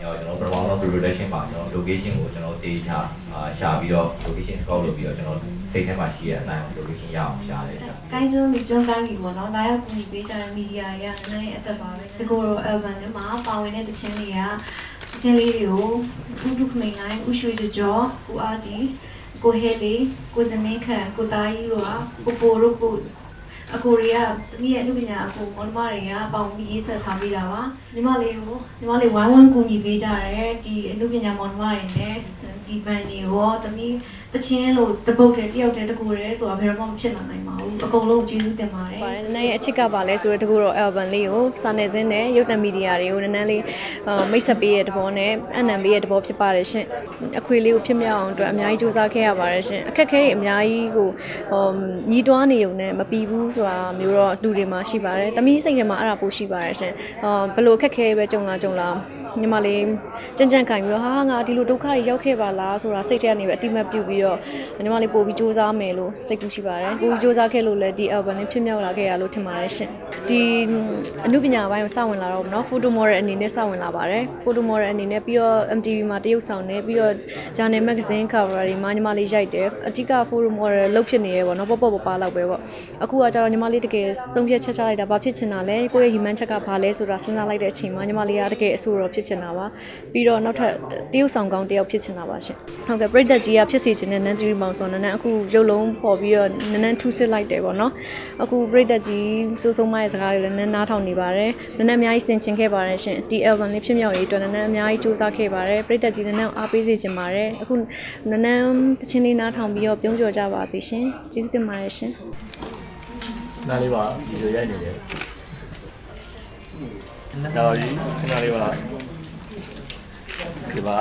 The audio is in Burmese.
ညောကျွန်တော်ပထမဆုံး pre-production မှာကျွန်တော် location ကိုကျွန်တော်တေးချအာရှာပြီးတော့ location scout လုပ်ပြီးတော့ကျွန်တော်စိတ်ထဲမှာရှိတဲ့အတိုင်း location ရအောင်ရှာတယ်ရှာကိုင်းကျွန်းမီကျွန်းကိုင်းပြီပေါ့နော်။လာရောက်ကူညီပေးကြတဲ့မီဒီယာတွေကနည်းနည်းအသက်ပါပဲ။ဒီကိုတော့ album ထဲမှာပါဝင်တဲ့တခြင်းတွေကတခြင်းလေးတွေကိုဥဒုခမိန်လိုင်းဥရွှေကြကျော်ကိုအာဒီကိုဟဲလေးကိုစမင်းခန့်ကိုသားကြီးတို့ကကိုပိုတို့ကို အကိုတွေကတမီးရဲ့အမှုပညာအကိုမောင်နှမတွေကပေါင်းပြီးရေးဆက်ထားပေးတာပါညီမလေးကိုညီမလေးဝိုင်းဝန်းကူညီပေးကြတယ်ဒီအမှုပညာမောင်နှမတွေနဲ့ဒီဘန်ကြီးရောတမီးတချင်းလို့တပုတ်တည်းတယောက်တည်းတကူတည်းဆိုတာဘယ်တော့မှမဖြစ်နိုင်နိုင်ပါဘူးအကုန်လုံးကျေးဇူးတင်ပါတယ်ပါတယ်နည်းနည်းအချစ်ကပါလဲဆိုတော့တကူတော့ album လေးကိုစာနယ်ဇင်းနဲ့ရုပ်သံမီဒီယာတွေကိုနည်းနည်းလေးအာမိတ်ဆက်ပေးရတဲ့ဘောနဲ့အနံပေးရတဲ့ဘောဖြစ်ပါတယ်ရှင်အခွေလေးကိုဖြစ်မြောက်အောင်အတွက်အများကြီးစူးစမ်းခဲ့ရပါတယ်ရှင်အခက်အခဲတွေအများကြီးကိုဟိုညီးတွားနေုံနဲ့မပြီးဘူးဆိုတာမျိုးတော့လူတွေမှာရှိပါတယ်တမီးစိတ်ထဲမှာအဲ့ဒါပိုရှိပါတယ်ရှင်အာဘယ်လိုအခက်အခဲပဲကြုံလာကြုံလာညီမလေးကြံ့ကြံ့ခိုင်ပြီးတော့ဟာငါဒီလိုဒုက္ခတွေရောက်ခဲ့ပါလားဆိုတာစိတ်ထဲကနေပဲအတိမတ်ပြုတ်ပြီးတော့ညီမလေးပို့ပြီးစူးစမ်းမယ်လို့စိတ်ကူးရှိပါတယ်ပို့ပြီးစူးစမ်းခဲ့လို့လည်းဒီ album လေးဖြစ်မြောက်လာခဲ့ရလို့ထင်ပါတယ်ရှင်ဒီအမှုပညာပိုင်းကိုစဝင်လာတော့ဗောနော် photo model အနေနဲ့စဝင်လာပါတယ် photo model အနေနဲ့ပြီးတော့ MTV မှာတရုပ်ဆောင်နေပြီးတော့ journal magazine cover တွေမှာညီမလေးရိုက်တယ်အဓိက photo model လုပ်ဖြစ်နေရပေါ့နော်ပေါ့ပေါ့ပပလောက်ပဲပေါ့အခုကကျတော့ညီမလေးတကယ်စုံဖြတ်ချက်ချလိုက်တာဘာဖြစ်ချင်တာလဲကိုယ့်ရဲ့ human ချက်ကဘာလဲဆိုတာစဉ်းစားလိုက်တဲ့အချိန်မှာညီမလေးကတကယ်အဆိုတော်ဖြစ်ချင်တာပါပြီးတော့နောက်ထပ်တရုပ်ဆောင်ကောင်းတယောက်ဖြစ်ချင်တာပါရှင်ဟုတ်ကဲ့ပြိသက်ကြီးကဖြစ်စီချင်တဲ့ nan theory မောင်ဆိုတော့နန်းနန်းအခုရုပ်လုံးပေါ်ပြီးတော့နန်းနန်းထူးစစ်လိုက်တယ်ပေါ့နော်အခုပြိသက်ကြီးစိုးစိုးမရဲ့စကားတွေလည်းနန်းနားထောင်နေပါတယ်နန်းနန်းအများကြီးဆင်ချင်ခဲ့ပါတယ်ရှင်ဒီ album လေးဖြစ်မြောက်ရေးအတွက်နန်းနန်းအများကြီးစူးစမ်းခဲ့ပါတယ်ပြိသက်ကြီးနန်းနန်းကိုအားပေးစေချင်ပါတယ်အခုနန်းနန်းတချင်းလေးနားထောင်ပြီးတော့ပြုံးပြောကြပါစေရှင်ကျေးဇူးတင်ပါတယ်ရှင်နားလေးပါဒီလိုရိုက်နေတယ်တော်ပြီခဏလေးပါဒီပါ